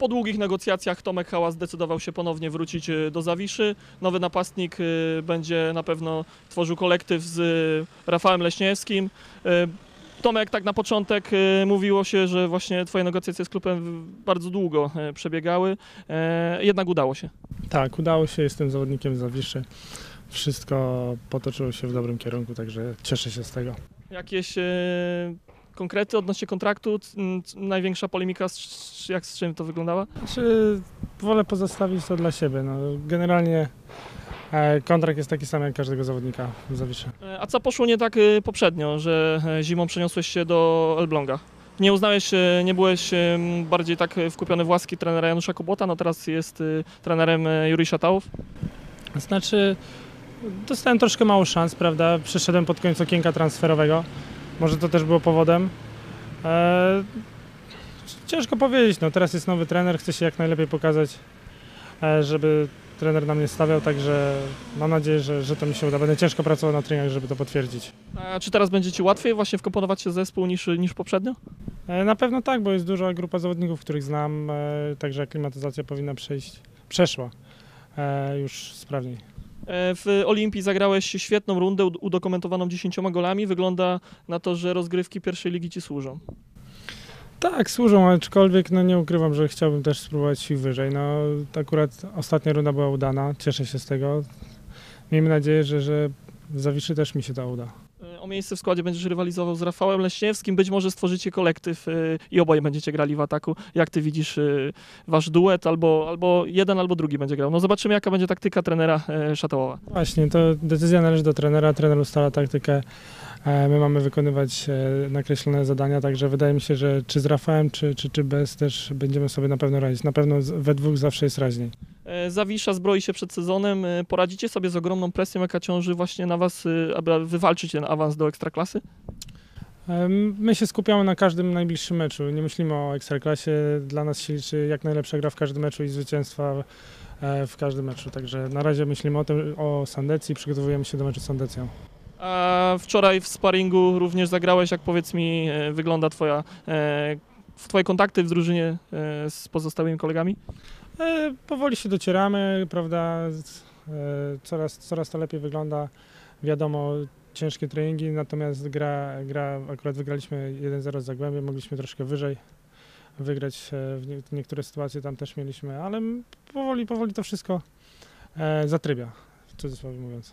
Po długich negocjacjach Tomek Hałas zdecydował się ponownie wrócić e, do Zawiszy. Nowy napastnik e, będzie na pewno tworzył kolektyw z e, Rafałem Leśniewskim. Tomek, tak na początek mówiło się, że właśnie twoje negocjacje z klubem bardzo długo przebiegały, jednak udało się. Tak, udało się, jestem zawodnikiem Zawiszy. Wszystko potoczyło się w dobrym kierunku, także cieszę się z tego. Jakieś konkrety odnośnie kontraktu? Największa polemika, z, jak z czym to wyglądała? Znaczy, wolę pozostawić to dla siebie. No, generalnie e, kontrakt jest taki sam jak każdego zawodnika w Zawiszy. E, A co poszło nie tak e, poprzednio, że e, zimą przeniosłeś się do Elbląga? Nie uznałeś, e, nie byłeś bardziej tak wkupiony w łaski trenera Janusza Kobłota, no teraz jest e, trenerem Jurij Szatałow. Znaczy, dostałem troszkę mało szans, prawda? Przyszedłem pod koniec okienka transferowego. Może to też było powodem. E, ciężko powiedzieć, no teraz jest nowy trener, chce się jak najlepiej pokazać, e, żeby trener na mnie stawiał, także mam nadzieję, że, że to mi się uda. Będę ciężko pracował na treningach, żeby to potwierdzić. A czy teraz będzie Ci łatwiej właśnie wkomponować się w zespół niż, niż poprzednio? E, Na pewno tak, bo jest duża grupa zawodników, których znam, e, także aklimatyzacja powinna przejść, przeszła już sprawniej. E, W Olimpii zagrałeś świetną rundę ud- udokumentowaną 10 golami. Wygląda na to, że rozgrywki pierwszej ligi Ci służą. Tak, służą, aczkolwiek no nie ukrywam, że chciałbym też spróbować sił wyżej. No akurat ostatnia runda była udana, cieszę się z tego. Miejmy nadzieję, że, że w Zawiszy też mi się to uda. Miejsce w składzie będziesz rywalizował z Rafałem Leśniewskim. Być może stworzycie kolektyw e, i oboje będziecie grali w ataku. Jak ty widzisz e, wasz duet? Albo, albo jeden, albo drugi będzie grał. No zobaczymy, jaka będzie taktyka trenera e, Szatałowa. Właśnie, to decyzja należy do trenera, trener ustala taktykę, e, my mamy wykonywać e, nakreślone zadania, także wydaje mi się, że czy z Rafałem, czy, czy, czy bez też będziemy sobie na pewno radzić. Na pewno we dwóch zawsze jest raźniej. E, Zawisza zbroi się przed sezonem. E, Poradzicie sobie z ogromną presją, jaka ciąży właśnie na was, e, aby wywalczyć ten awans do Ekstraklasy? Em, My się skupiamy na każdym najbliższym meczu. Nie myślimy o ekstraklasie. Dla nas się liczy jak najlepsza gra w każdym meczu i zwycięstwa e, w każdym meczu. Także na razie myślimy o tym, o Sandecji, przygotowujemy się do meczu z Sandecją. A wczoraj w sparingu również zagrałeś. Jak powiedz mi, e, wygląda twoja, e, twoje kontakty w drużynie e, z pozostałymi kolegami? E, Powoli się docieramy, prawda? e, Coraz, coraz to lepiej wygląda. Wiadomo, ciężkie treningi, natomiast gra, gra akurat wygraliśmy 1-0 z Zagłębiem, mogliśmy troszkę wyżej wygrać. e, W nie- niektóre sytuacje tam też mieliśmy, ale powoli, powoli to wszystko zatrybia, w cudzysłowie mówiąc.